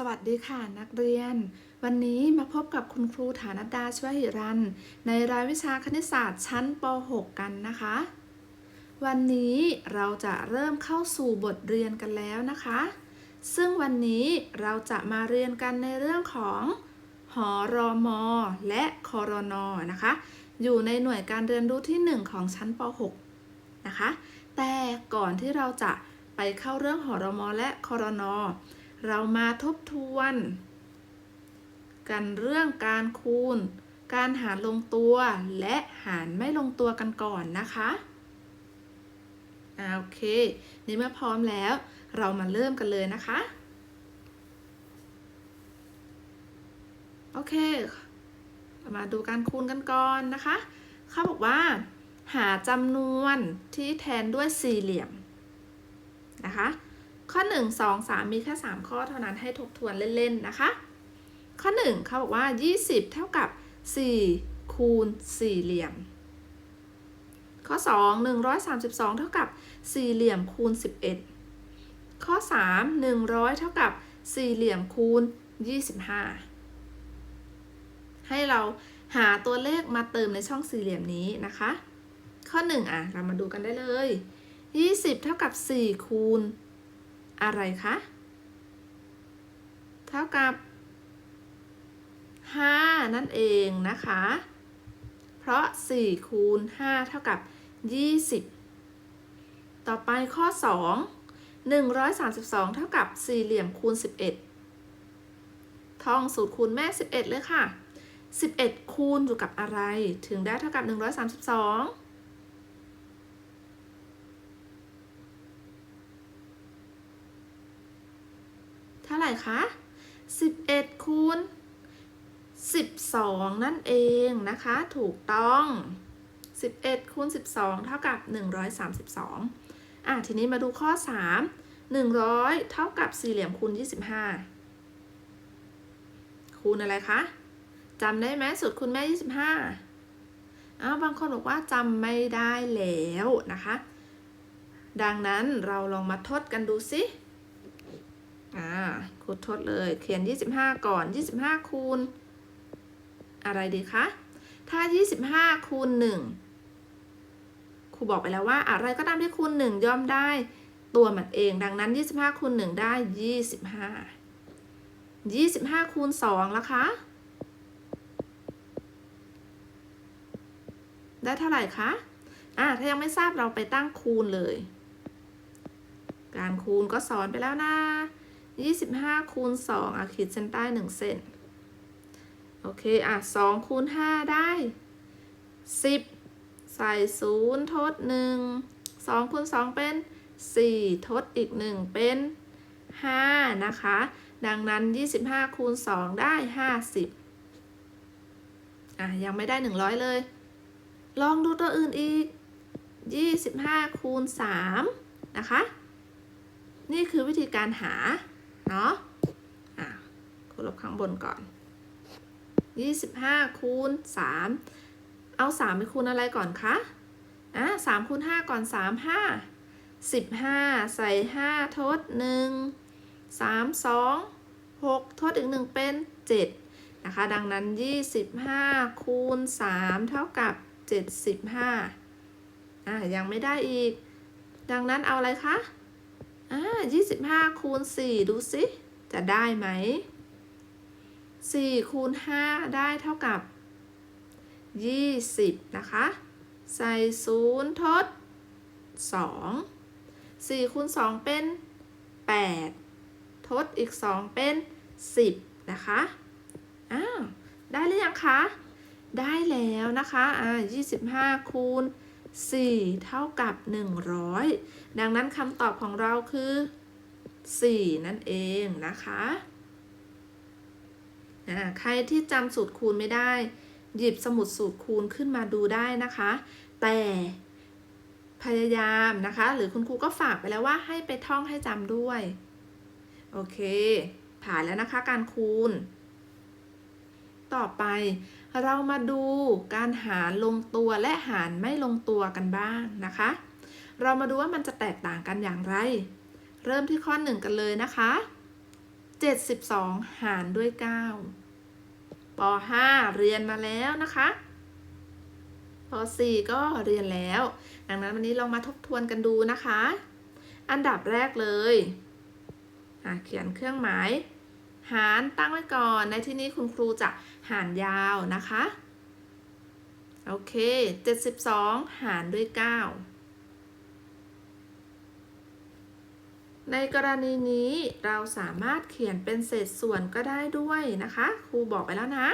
สวัสดีค่ะนักเรียน วันนี้มาพบกับคุณครูฐานดดาช่วยหิรัน ในรายวิชาคณิตศาสตร์ชั้นป .6 กันนะคะ วันนี้เราจะเริ่มเข้าสู่บทเรียนกันแล้วนะคะ ซึ่งวันนี้เราจะมาเรียนกันในเรื่องของหอรอมอและคอรนอนะคะ อยู่ในหน่วยการเรียนรู้ที่ 1 ของชั้นป .6 นะคะ แต่ก่อนที่เราจะไปเข้าเรื่องหอรอมอและคอรนอ เรามาทบทวน กันเรื่องการคูณ การหารลงตัวและหารไม่ลงตัวกันก่อนนะคะอ่าโอเคในเมื่อพร้อมแล้ว เรามาเริ่มกันเลยนะคะ โอเค มาดูการคูณกันก่อนนะคะเขาบอกว่า หาจำนวนที่แทนด้วยสี่เหลี่ยมนะคะ ข้อ 1 2 3 มีแค่ 3 ข้อเท่านั้นให้ทบทวนเล่นๆนะคะ ข้อ 1 เขาบอกว่า 20 เท่ากับ 4 คูณ4เหลี่ยม ข้อ 2 132 เท่ากับสี่เหลี่ยมคูณ 11 ข้อ 3 100 เท่ากับสี่เหลี่ยมคูณ 25 ให้เราหาตัวเลขมาเติมในช่องสี่เหลี่ยมนี้นะคะ ข้อ 1 อะ เรามาดูกันได้เลย 20 เท่ากับ 4 คูณ อะไรคะ เท่ากับ 5 นั่นเองนะคะ เพราะ 4 คูณ 5 เท่ากับ 20 ต่อไปข้อ 2 132 เท่ากับสี่เหลี่ยมคูณ 11 ท่องสูตรคูณแม่ 11 เลยค่ะ 11 คูณอยู่กับอะไร ถึงได้เท่ากับ 132าไหร่คะ 11 คูณ 12 นั่นเองนะคะ ถูกต้อง 11 คูณ 12 เท่ากับ 132 อะ ทีนี้มาดูข้อ 3 100 เท่ากับสี่เหลี่ยมคูณ 25 คูณอะไรคะจำได้ไหมสูตรคูณแม่ 25อ้าวบางคนบอกว่าจำไม่ได้แล้วนะคะ ดังนั้นเราลองมาทดกันดูสิ อ่าครูทดเลยเขียน 25 ก่อน 25 คูณ อะไรดีคะ ถ้า 25 คูณ 1 ครูบอกไปแล้วว่า อะไรก็ตามที่คูณ 1 ย่อมได้ตัวมันเอง ดังนั้น 25 คูณ 1 ได้ 25 25 คูณ2ล่ะคะ ได้เท่าไหร่คะ อ่าถ้ายังไม่ทราบเราไปตั้งคูณเลย การคูณก็สอนไปแล้วนะ 25คูณ2อะขีดเส้นใต้1เส้น โอเค อะ2คูณ5ได้10ใส่0ทด1 2คูณ2เป็น4ทดอีก1เป็น5นะคะ ดังนั้น25คูณ2ได้50อะ ยังไม่ได้100เลย ลองดูตัวอื่นอีก25คูณ3นะคะ นี่คือวิธีการหา เนาะอะคูณลบข้างบนก่อน 25คูณ3 เอา 3 ไปคูณอะไรก่อนคะอะ3คูณ5ก่อน3 5 15ใส่5ทด1 3 2 6ทดอีก1เป็น7นะคะ ดังนั้น25คูณ3เท่ากับ75อะยังไม่ได้อีก ดังนั้นเอาอะไรคะ อ่ายี่สิบห้าคูณสี่ดูสิ จะได้ไหมสี่คูณห้าได้เท่ากับยี่สิบนะคะ ใส่ศูนย์ทดสองสี่คูณสองเป็นแปดทดอีกสองเป็นสิบนะคะอ้าวได้หรือยังคะ ได้แล้วนะคะ อ่ายี่สิบห้าคูณ 4 เท่ากับ 100 ดังนั้นคำตอบของเราคือ 4 นั่นเองนะคะใครที่จำสูตรคูณไม่ได้ หยิบสมุดสูตรคูณขึ้นมาดูได้นะคะ แต่พยายามนะคะ หรือคุณครูก็ฝากไปแล้วว่าให้ไปท่องให้จำด้วย โอเค ผ่านแล้วนะคะการคูณ ต่อไป เรามาดูการหารลงตัวและหารไม่ลงตัวกันบ้างนะคะ เรามาดูว่ามันจะแตกต่างกันอย่างไร เริ่มที่ข้อหนึ่งกันเลยนะคะ 72 หารด้วย 9ป .5 เรียนมาแล้วนะคะป .4 ก็เรียนแล้ว ดังนั้นวันนี้ลองมาทบทวนกันดูนะคะ อันดับแรกเลย เขียนเครื่องหมาย หารตั้งไว้ก่อน ในที่นี้คุณครูจะหารยาวนะคะ โอเค 72 หารด้วย 9 ในกรณีนี้เราสามารถเขียนเป็นเศษส่วนก็ได้ด้วยนะคะ ครูบอกไปแล้วนะ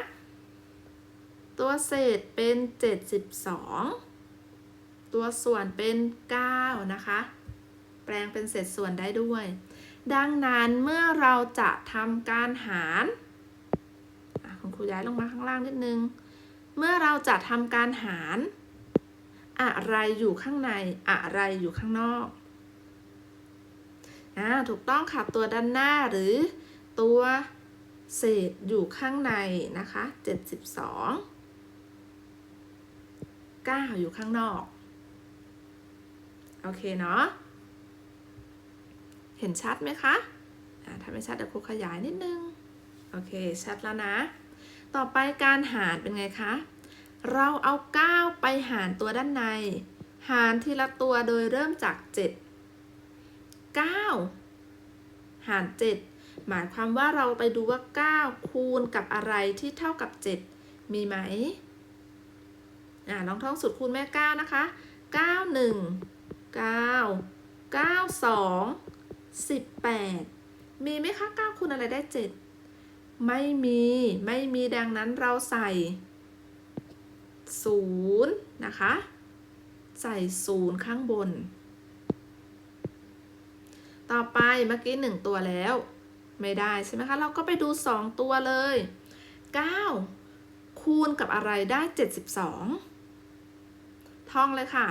ตัวเศษเป็น 72 ตัวส่วนเป็น 9 นะคะ แปลงเป็นเศษส่วนได้ด้วย ดังนั้นเมื่อเราจะทำการหารคุณครูย้ายลงมาข้างล่างนิดนึง เมื่อเราจะทำการหาร อะไรอยู่ข้างในอะไรอยู่ข้างนอกอ่าถูกต้องค่ะตัวด้านหน้าหรือตัวเศษอยู่ข้างในนะคะ 72 9 อยู่ข้างนอก โอเคเนาะ เห็นชัดไหมคะถ้าไม่ชัดเดี๋ยวครูขยายนิดนึง โอเค ชัดแล้วนะ ต่อไปการหารเป็นไงคะ เราเอา 9 ไปหารตัวด้านใน หารทีละตัวโดยเริ่มจาก 7 9 หาร 7 หมายความว่าเราไปดูว่า 9 คูณกับอะไรที่เท่ากับ 7 มีไหมอ่าลองท่องสูตรคูณแม่ 9 นะคะ 9 1 9 9 2 18 มีไหมคะ 9คูณอะไรได้ 7 ไม่มี ไม่มีดังนั้นเราใส่ 0 นะคะ ใส่ 0 ข้างบน ต่อไปเมื่อกี้ 1 ตัวแล้ว ไม่ได้ใช่ไหมคะ เราก็ไปดู 2 ตัวเลย 9 คูณกับอะไรได้ 72 ท่องเลยค่ะ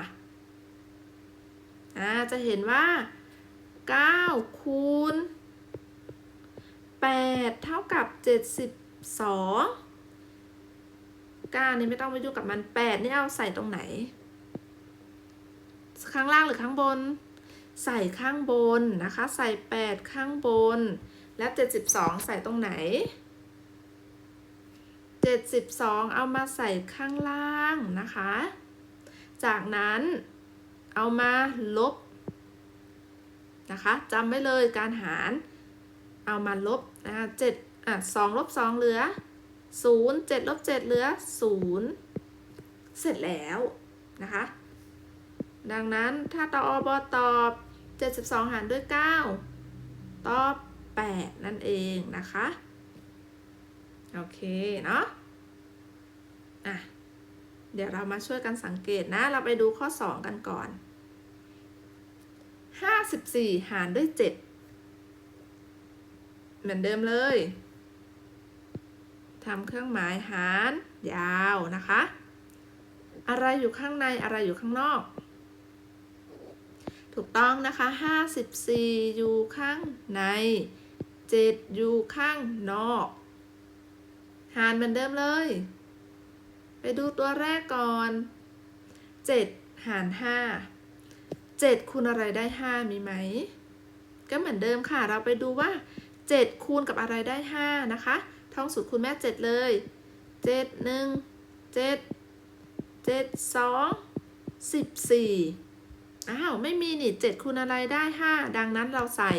อ่า จะเห็นว่า9 คูณ 8 เท่ากับ 72 9 นี่ไม่ต้องไปยุ่งกับมัน 8 นี่เอาใส่ตรงไหน ข้างล่างหรือข้างบน ใส่ข้างบนนะคะ ใส่ 8 ข้างบน และ72 ใส่ตรงไหน 72 เอามาใส่ข้างล่างนะคะ จากนั้นเอามาลบ นะคะจำไว้เลยการหารเอามาลบนะคะเจ็ดอะสองลบสองเหลือศูนย์เจ็ดลบเจ็ดเหลือศูนย์เสร็จแล้วนะคะ ดังนั้นถ้าตออบตอบ 72 หารด้วย 9 ตอบ 8 นั่นเองนะคะ โอเค เนาะอะ เดี๋ยวเรามาช่วยกันสังเกตนะ เราไปดูข้อ 2 กันก่อน 54หารด้วย7เหมือนเดิมเลยทำเครื่องหมายหาร ยาวนะคะ อะไรอยู่ข้างในอะไรอยู่ข้างนอก ถูกต้องนะคะ54อยู่ข้างใน7อยู่ข้างนอก หารเหมือนเดิมเลย ไปดูตัวแรกก่อน7หาร5 7คูณอะไรได้ 5 มีไหม ก็เหมือนเดิมค่ะ เราไปดูว่า 7 คูณกับอะไรได้ 5 นะคะ ท่องสูตรคูณแม่ 7 เลย 7 1 7 7 2 14 อ้าว ไม่มีนี่ 7คูณอะไรได้ 5 ดังนั้นเราใส่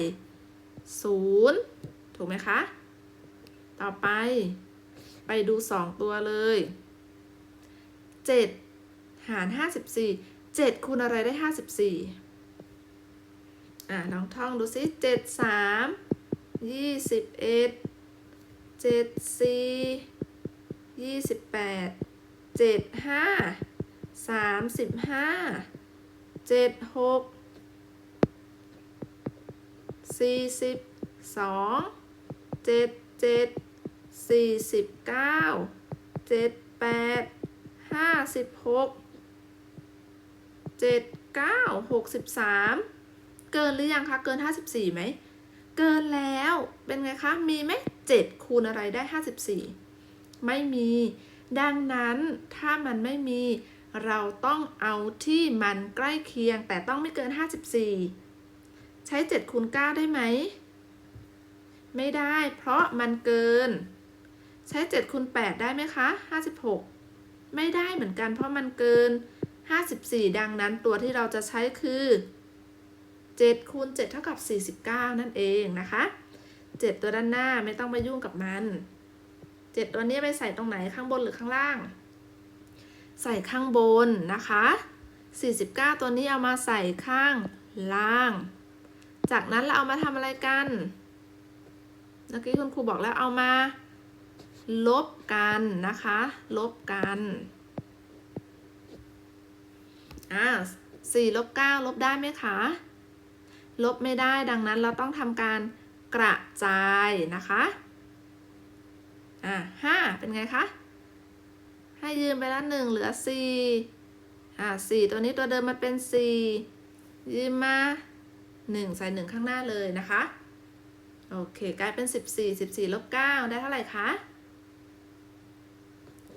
0 ถูกไหมคะ ต่อไป ไปดู 2 ตัวเลย 7 หาร 54 7คูณอะไรได้54อ่าลองท่องดูสิ7 3 21 7 4 28 7 5 35 7 6 42 7 7 49 7 8 56 7 9 63 เกินหรือยังคะ เกิน 54ไหม เกินแล้วเป็นไงคะ มีไหม7คูณอะไรได้ 54 ไม่มี ดังนั้นถ้ามันไม่มีเราต้องเอาที่มันใกล้เคียงแต่ต้องไม่เกิน 54 ใช้ 7คูณ9ได้ไหม ไม่ได้ เพราะมันเกิน ใช้7คูณ8ได้ไหมคะ 56 ไม่ได้เหมือนกันเพราะมันเกิน 54 ดังนั้นตัวที่เราจะใช้คือ7คูณ7เท่ากับ 49 นั่นเองนะคะ 7 ตัวด้านหน้าไม่ต้องไปยุ่งกับมัน 7 ตัวนี้ไปใส่ตรงไหนข้างบนหรือข้างล่าง ใส่ข้างบนนะคะ 49 ตัวนี้เอามาใส่ข้างล่าง จากนั้นเราเอามาทำอะไรกันเมื่อกี้คุณครูบอกแล้วเอามา ลบกันนะคะ ลบกัน อ่าสี่ลบเก้าลบได้ไหมคะ ลบไม่ได้ดังนั้นเราต้องทำการกระจายนะคะอ่าห้าเป็นไงคะ ให้ยืมไปละหนึ่งเหลือสี่อ่าสี่ตัวนี้ตัวเดิมมันเป็นสี่ยืมมาหนึ่งใส่หนึ่งข้างหน้าเลยนะคะ โอเค กลายเป็นสิบสี่สิบสี่ลบเก้าได้เท่าไหร่คะ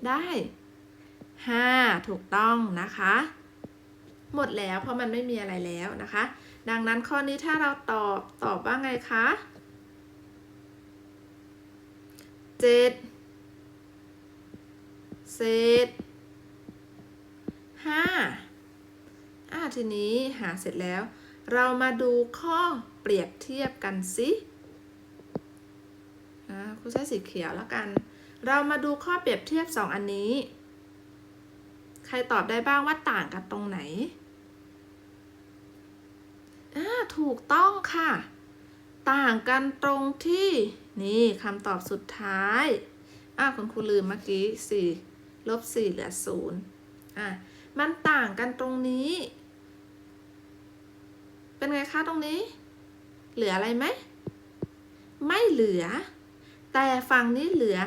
ได้ห้าถูกต้องนะคะ หมดแล้ว เพราะมันไม่มีอะไรแล้วนะคะ ดังนั้นข้อนี้ถ้าเราตอบตอบว่าไงคะเจ็ดเศษห้าอ่าทีนี้หาเสร็จแล้ว เรามาดูข้อเปรียบเทียบกันสิอ่าครูใช้สีเขียวแล้วกัน เรามาดูข้อเปรียบเทียบ 2 อันนี้ ใครตอบได้บ้างว่าต่างกันตรงไหน ถูกต้องค่ะ ต่างกันตรงที่ นี่คำตอบสุดท้ายอ่าคุณครูลืมเมื่อกี้4ลบ4เหลือ0อะ มันต่างกันตรงนี้ เป็นไงคะตรงนี้ เหลืออะไรไหม ไม่เหลือ แต่ฝั่งนี้เหลือ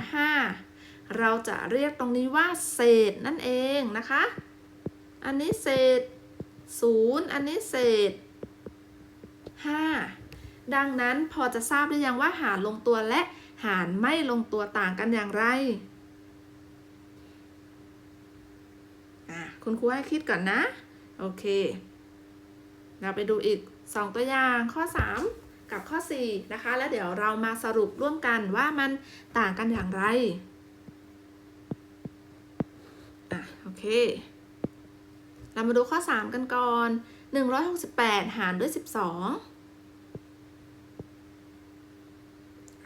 5เราจะเรียกตรงนี้ว่าเศษนั่นเองนะคะ อันนี้เศษ0อันนี้เศษ 5 ดังนั้นพอจะทราบหรือยังว่าหารลงตัวและหารไม่ลงตัวต่างกันอย่างไร คุณครูให้คิดก่อนนะ โอเค เราไปดูอีก 2 ตัวอย่างข้อ 3 กับข้อ 4 นะคะ แล้วเดี๋ยวเรามาสรุปร่วมกันว่ามันต่างกันอย่างไร อะ โอเค เรามาดูข้อ 3 กันก่อน 168 หารด้วย 12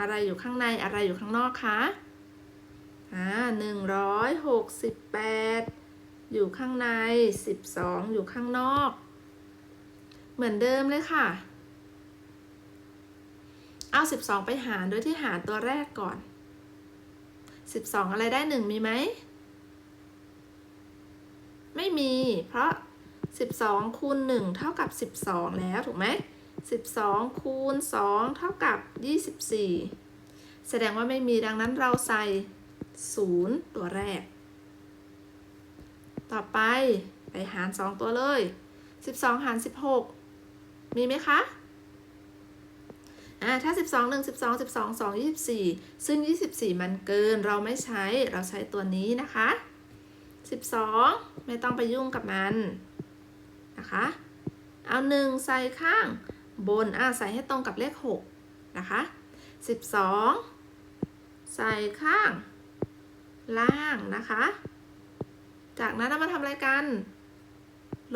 อะไรอยู่ข้างในอะไรอยู่ข้างนอกคะอ่า168อยู่ข้างใน12องอยู่ข้างนอก เหมือนเดิมเลยค่ะ เอา12ไปหารโดยที่หารตัวแรกก่อน12องอะไรได้1มีไหม ไม่มี เพราะ12คูณ1เท่ากับ12แล้วถูกไหม 12 คูณ 2 เท่ากับ 24 แสดงว่าไม่มีดังนั้นเราใส่ 0 ตัวแรก ต่อไปไปหาร 2 ตัวเลย 12 หาร 16 มีไหมคะอ่าถ้า 12 1 12 12 2 24 ซึ่ง 24 มันเกินเราไม่ใช้เราใช้ตัวนี้นะคะ 12 ไม่ต้องไปยุ่งกับมันนะคะ เอา 1 ใส่ข้าง บนอ่าใส่ให้ตรงกับเลข 6 นะคะ 12 ใส่ข้างล่างนะคะ จากนั้นเรามาทำอะไรกัน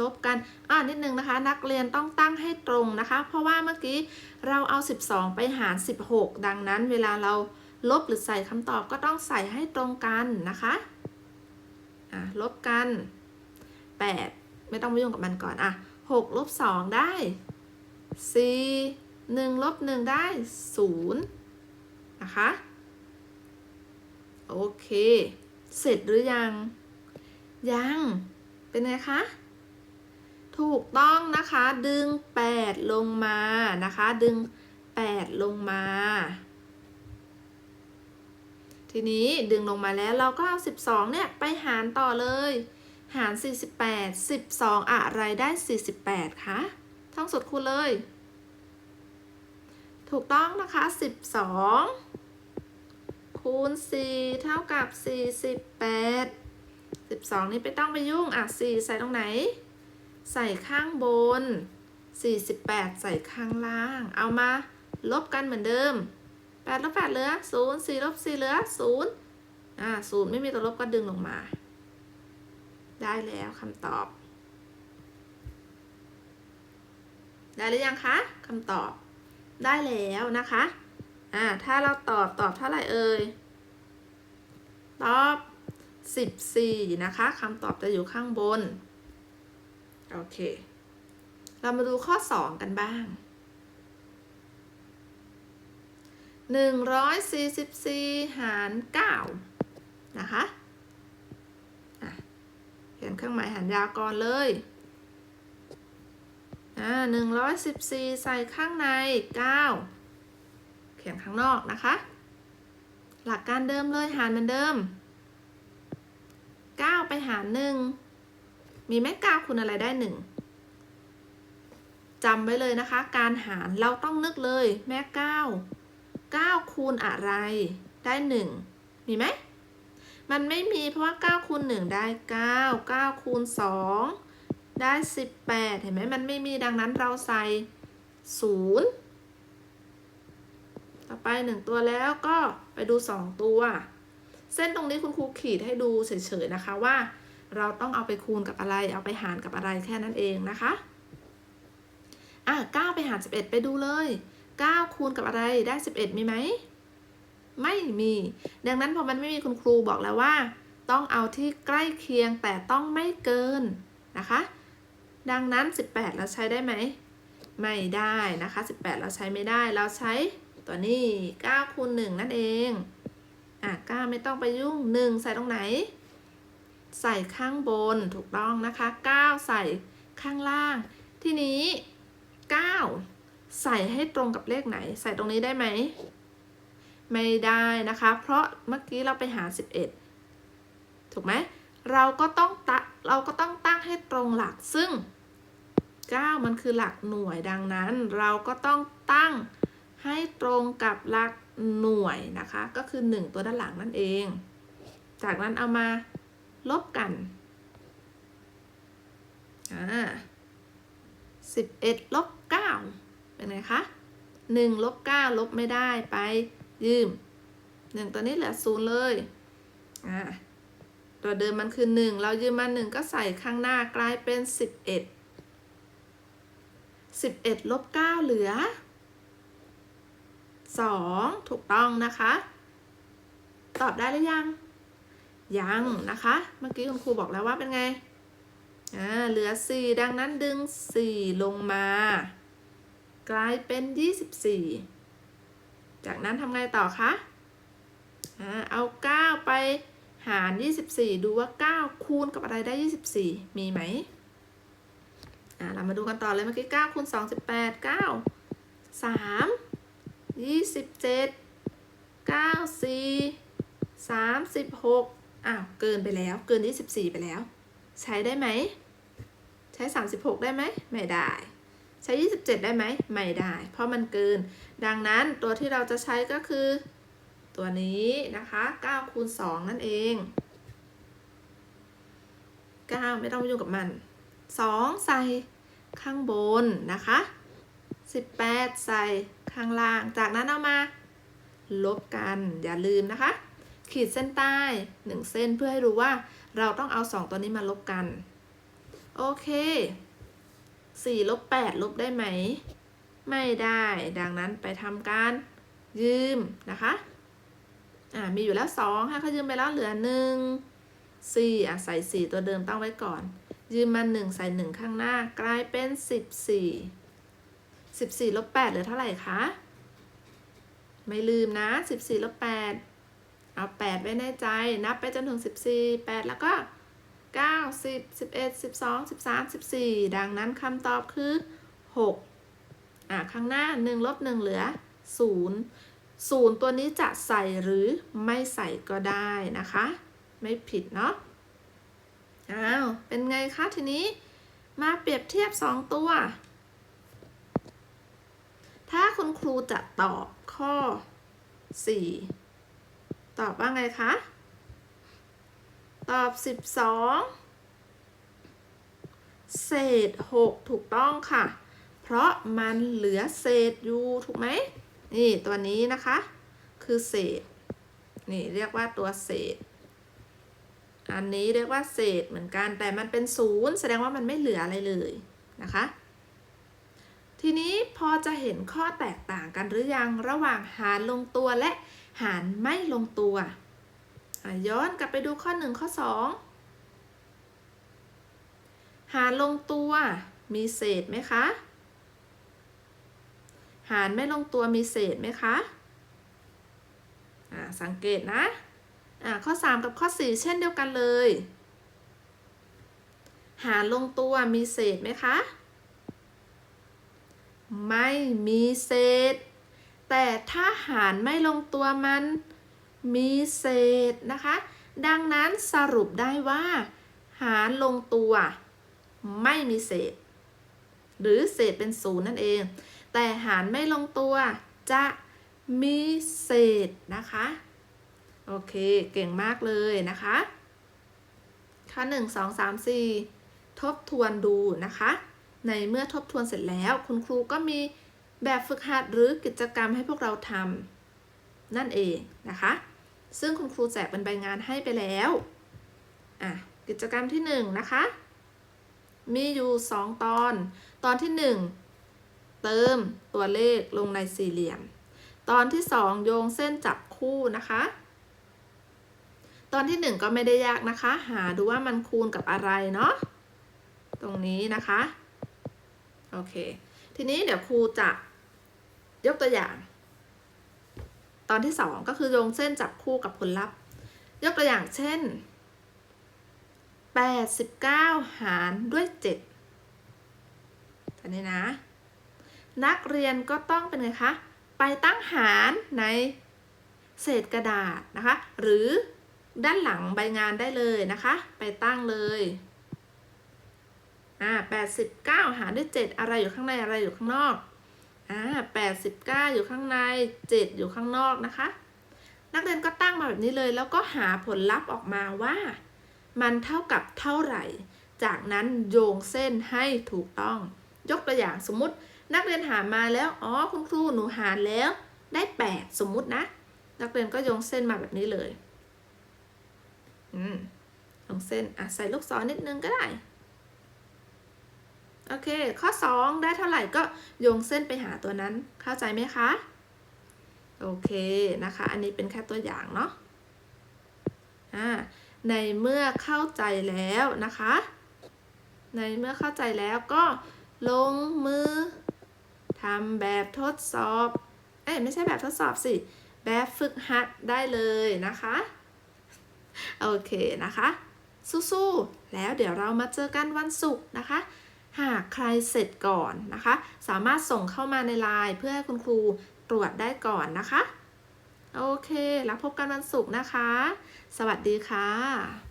ลบกันอ่านิดนึงนะคะ นักเรียนต้องตั้งให้ตรงนะคะ เพราะว่าเมื่อกี้เราเอา 12 ไปหาร 16 ดังนั้นเวลาเราลบหรือใส่คำตอบก็ต้องใส่ให้ตรงกันนะคะอะลบกัน 8 ไม่ต้องไปยุ่งกับมันก่อนอะ6ลบ2ได้ 4 1ลบ1ได้0นะคะ โอเค เสร็จหรือยัง ยัง เป็นไงคะ ถูกต้องนะคะ ดึง 8 ลงมานะคะ ดึง 8 ลงมา ทีนี้ดึงลงมาแล้วเราก็เอา 12 เนี่ย ไปหารต่อเลย หาร 48 12 อะไรได้ 48คะ ท่องสุดคูณเลย ถูกต้องนะคะ 12 คูณ 4 เท่ากับ 48 12 นี้ไม่ต้องไปยุ่ง อะ 4 ใส่ตรงไหน ใส่ข้างบน 48 ใส่ข้างล่าง เอามาลบกันเหมือนเดิมแปดลบแปดเหลือศูนย์สี่ลบสี่เหลือศูนย์อ่าศูนย์ไม่มีตัวลบก็ดึงลงมา ได้แล้วคำตอบ ได้หรือยังคะคำตอบได้แล้วนะคะ อ่า ถ้าเราตอบตอบเท่าไหร่เอ่ย ตอบสิบสี่นะคะคำตอบจะอยู่ข้างบน โอเค เรามาดูข้อสองกันบ้างหนึ่งร้อยสี่สิบสี่หารเก้านะคะอะเขียนเครื่องหมายหารยาวก่อนเลย อ่าหนึ่งร้อยสิบสี่ใส่ข้างในเก้าเขียนข้างนอกนะคะ หลักการเดิมเลยหารเหมือนเดิมเก้าไปหารหนึ่งมีแม่เก้าคูณอะไรได้หนึ่งจำไว้เลยนะคะ การหารเราต้องนึกเลยแม่เก้าเก้าคูณอะไรได้หนึ่งมีไหมมันไม่มีเพราะว่าเก้าคูณหนึ่งได้เก้าเก้าคูณสอง ได้สิบแปดเห็นไหมมันไม่มีดังนั้นเราใส่ศูนย์ต่อไปหนึ่งตัวแล้วก็ไปดูสองตัว เส้นตรงนี้คุณครูขีดให้ดูเฉยๆนะคะว่า เราต้องเอาไปคูณกับอะไร เอาไปหารกับอะไรแค่นั้นเองนะคะ อะ9ไปหาร 11 ไปดูเลย 9 คูณกับอะไรได้ 11 มีไหม ไม่มี ดังนั้นพอมันไม่มีคุณครูบอกแล้วว่า ต้องเอาที่ใกล้เคียงแต่ต้องไม่เกินนะคะ ดังนั้น 18 เราใช้ได้ไหม ไม่ได้นะคะ 18 เราใช้ไม่ได้ เราใช้ตัวนี้9คูณ1นั่นเอง อะ9ไม่ต้องไปยุ่ง 1 ใส่ตรงไหน ใส่ข้างบนถูกต้องนะคะ 9 ใส่ข้างล่าง ทีนี้ 9 ใส่ให้ตรงกับเลขไหน ใส่ตรงนี้ได้ไหม ไม่ได้นะคะ เพราะเมื่อกี้เราไปหา 11 ถูกไหม เราก็ต้องตะเราก็ต้องตั้งให้ตรงหลักซึ่ง 9 มันคือหลักหน่วยดังนั้น เราก็ต้องตั้งให้ตรงกับหลักหน่วยนะคะ ก็คือ 1 ตัวด้านหลังนั่นเอง จากนั้นเอามาลบกันอ่าสิบเอ็ดลบเก้าเป็นไงคะหนึ่งลบเก้าลบไม่ได้ไปยืมหนึ่งตัวนี้เหลือศูนย์เลยอ่าตัวเดิมมันคือหนึ่งเรายืมมาหนึ่งก็ใส่ข้างหน้ากลายเป็นสิบเอ็ด สิบเอ็ดลบเก้าเหลือสองถูกต้องนะคะ ตอบได้หรือยัง ยังนะคะ เมื่อกี้คุณครูบอกแล้วว่าเป็นไงอ่าเหลือ 4 ดังนั้นดึง 4 ลงมา กลายเป็น 24 จากนั้นทำไงต่อคะอ่าเอา 9 ไปหาร 24 ดูว่า 9 คูณกับอะไรได้ 24 มีไหม อ่าเรามาดูกันต่อเลยเมื่อกี้9คูณ2 18 9 3 27 9 4 36อ้าวเกินไปแล้วเกิน 24 ไปแล้ว ใช้ได้ไหม ใช้ 36 ได้ไหมไม่ได้ ใช้ 27 ได้ไหมไม่ได้ เพราะมันเกิน ดังนั้นตัวที่เราจะใช้ก็คือ ตัวนี้นะคะ9คูณ2นั่นเอง 9 ไม่ต้องไปยุ่งกับมัน 2 ใส่ข้างบนนะคะ 18 ใส่ข้างล่าง จากนั้นเอามา ลบกันอย่าลืมนะคะ ขีดเส้นใต้ 1 เส้นเพื่อให้รู้ว่าเราต้องเอา 2 ตัวนี้มาลบกัน โอเค4ลบ8ลบได้ไหม ไม่ได้ ดังนั้นไปทำการยืมนะคะอ่ามีอยู่แล้ว2ให้เขายืมไปแล้วเหลือ 1 4อะใส่ 4 ตัวเดิมตั้งไว้ก่อน ยืมมา1ใส่1 ข้างหน้ากลายเป็น 14 14ลบ8เหลือเท่าไหร่คะ ไม่ลืมนะ 14ลบ8เอา 8 ไว้ในใจนับไปจนถึง 14 8 แล้วก็ 9 10 11 12 13 14 ดังนั้นคำตอบคือ 6 อะ ข้างหน้า 1 ลบ 1 เหลือ 0 0 ตัวนี้จะใส่หรือไม่ใส่ก็ได้นะคะ ไม่ผิดเนาะ อ้าว เป็นไงคะทีนี้ มาเปรียบเทียบ2ตัว ถ้าคุณครูจะตอบข้อ 4 ตอบว่าไงคะ ตอบ 12 เศษ 6 ถูกต้องค่ะ เพราะมันเหลือเศษอยู่ถูกไหม นี่ตัวนี้นะคะ คือเศษ นี่เรียกว่าตัวเศษ อันนี้เรียกว่าเศษเหมือนกันแต่มันเป็นศูนย์แสดงว่ามันไม่เหลืออะไรเลยนะคะ ทีนี้พอจะเห็นข้อแตกต่างกันหรือยังระหว่างหารลงตัวและหารไม่ลงตัวย้อนกลับไปดูข้อ 1 ข้อ 2 หารลงตัวมีเศษไหมคะ หารไม่ลงตัวมีเศษไหมคะะสังเกตนะ อะข้อ 3 กับข้อ 4 เช่นเดียวกันเลย หารลงตัวมีเศษไหมคะ ไม่มีเศษ แต่ถ้าหารไม่ลงตัวมันมีเศษนะคะ ดังนั้นสรุปได้ว่า หารลงตัว ไม่มีเศษ หรือเศษเป็นศูนย์นั่นเอง แต่หารไม่ลงตัวจะมีเศษนะคะ โอเค เก่งมากเลยนะคะข้อ1 2 3 4ทบทวนดูนะคะ ในเมื่อทบทวนเสร็จแล้ว คุณครูก็มีแบบฝึกหัดหรือกิจกรรมให้พวกเราทำนั่นเองนะคะ ซึ่งคุณครูแจกเป็นใบงานให้ไปแล้วอะกิจกรรมที่1นะคะ มีอยู่ 2 ตอน ตอนที่ 1 เติมตัวเลขลงในสี่เหลี่ยม ตอนที่ 2 โยงเส้นจับคู่นะคะ ตอนที่ 1 ก็ไม่ได้ยากนะคะ หาดูว่ามันคูณกับอะไรเนาะตรงนี้นะคะ โอเค ทีนี้เดี๋ยวครูจะยกตัวอย่าง ตอนที่ 2 ก็คือโยงเส้นจับคู่กับผลลัพธ์ ยกตัวอย่างเช่น 89 หารด้วย7อันนี้นะ นักเรียนก็ต้องเป็นไงคะ ไปตั้งหารในเศษกระดาษนะคะ หรือ ด้านหลังใบงานได้เลยนะคะ ไปตั้งเลยอ่า89หารด้วย7อะไรอยู่ข้างในอะไรอยู่ข้างนอกอ่า89อยู่ข้างใน7อยู่ข้างนอกนะคะ นักเรียนก็ตั้งมาแบบนี้เลยแล้วก็หาผลลัพธ์ออกมาว่า มันเท่ากับเท่าไหร่ จากนั้นโยงเส้นให้ถูกต้อง ยกตัวอย่างสมมตินักเรียนหามาแล้วอ๋อคุณครูหนูหารแล้วได้ 8 สมมุตินะ นักเรียนก็โยงเส้นมาแบบนี้เลย อืมโยงเส้นอะใส่ลูกศรนิดนึงก็ได้ โอเค ข้อ 2 ได้เท่าไหร่ก็โยงเส้นไปหาตัวนั้น เข้าใจไหมคะ โอเคนะคะ อันนี้เป็นแค่ตัวอย่างเนาะอ่าในเมื่อเข้าใจแล้วนะคะ ในเมื่อเข้าใจแล้วก็ลงมือทำแบบทดสอบ เอ้ยไม่ใช่แบบทดสอบสิ แบบฝึกหัดได้เลยนะคะ โอเคนะคะ สู้ๆ แล้วเดี๋ยวเรามาเจอกันวันศุกร์นะคะ หากใครเสร็จก่อนนะคะ สามารถส่งเข้ามาในไลน์เพื่อให้คุณครูตรวจได้ก่อนนะคะ โอเค แล้วพบกันวันศุกร์นะคะ สวัสดีค่ะ